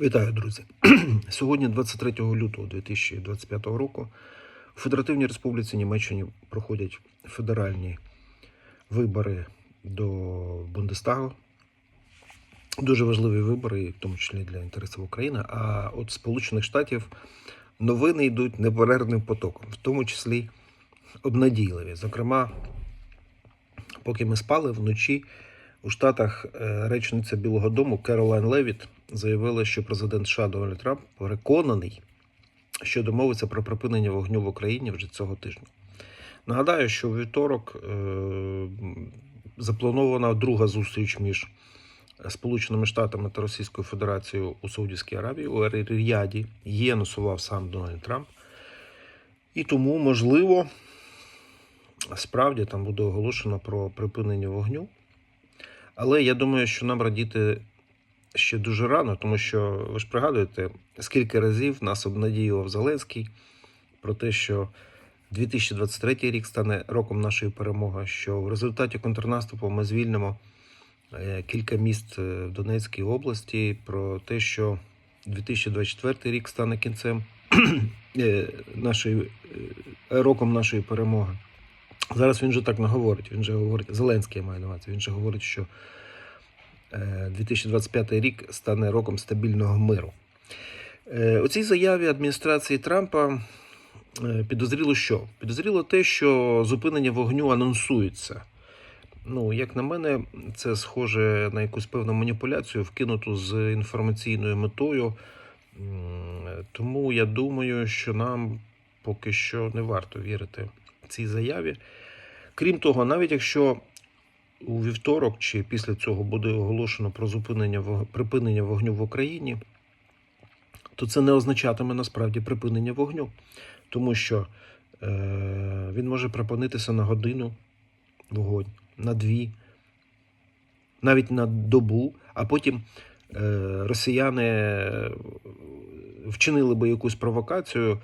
Вітаю, друзі. Сьогодні, 23 лютого 2025 року, у Федеративній Республіці Німеччині проходять федеральні вибори до Бундестагу. Дуже важливі вибори, в тому числі для інтересів України. А от Сполучених Штатів новини йдуть неперервним потоком, в тому числі обнадійливі. Зокрема, поки ми спали вночі. У Штатах е, речниця Білого Дому Керолайн Левіт заявила, що президент США Дональд Трамп переконаний, що домовиться про припинення вогню в Україні вже цього тижня. Нагадаю, що у вівторок е, запланована друга зустріч між Сполученими Штатами та Російською Федерацією у Саудівській Аравії у Ріяді. Її анонсував сам Дональд Трамп. І тому, можливо, справді там буде оголошено про припинення вогню. Але я думаю, що нам радіти ще дуже рано, тому що ви ж пригадуєте, скільки разів нас обнадіював Зеленський про те, що 2023 рік стане роком нашої перемоги, що в результаті контрнаступу ми звільнимо е, кілька міст е, в Донецькій області, про те, що 2024 рік стане кінцем е, нашої, роком нашої перемоги. Зараз він же так не говорить. Він же говорить, Зеленський я маю на увазі, він же говорить, що 2025 рік стане роком стабільного миру. Е, У цій заяві адміністрації Трампа е, підозріло що? Підозріло те, що зупинення вогню анонсується. Ну, як на мене, це схоже на якусь певну маніпуляцію, вкинуту з інформаційною метою. Тому я думаю, що нам поки що не варто вірити цій заяві. Крім того, навіть якщо у вівторок чи після цього буде оголошено про зупинення припинення вогню в Україні, то це не означатиме насправді припинення вогню, тому що е, він може припинитися на годину вогонь, на дві, навіть на добу, а потім е, росіяни вчинили би якусь провокацію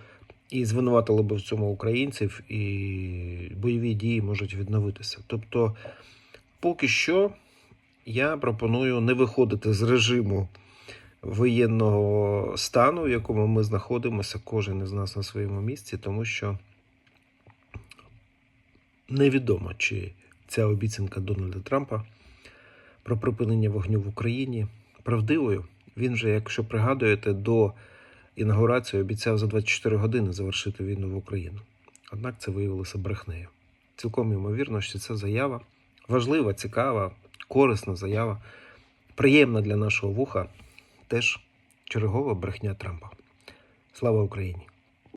і звинуватили би в цьому українців, і бойові дії можуть відновитися. Тобто, поки що я пропоную не виходити з режиму воєнного стану, в якому ми знаходимося, кожен із нас на своєму місці, тому що невідомо, чи ця обіцянка Дональда Трампа про припинення вогню в Україні правдивою. Він же, якщо пригадуєте, до інаугурації обіцяв за 24 години завершити війну в Україну. Однак це виявилося брехнею. Цілком ймовірно, що ця заява важлива, цікава, корисна заява, приємна для нашого вуха, теж чергова брехня Трампа. Слава Україні!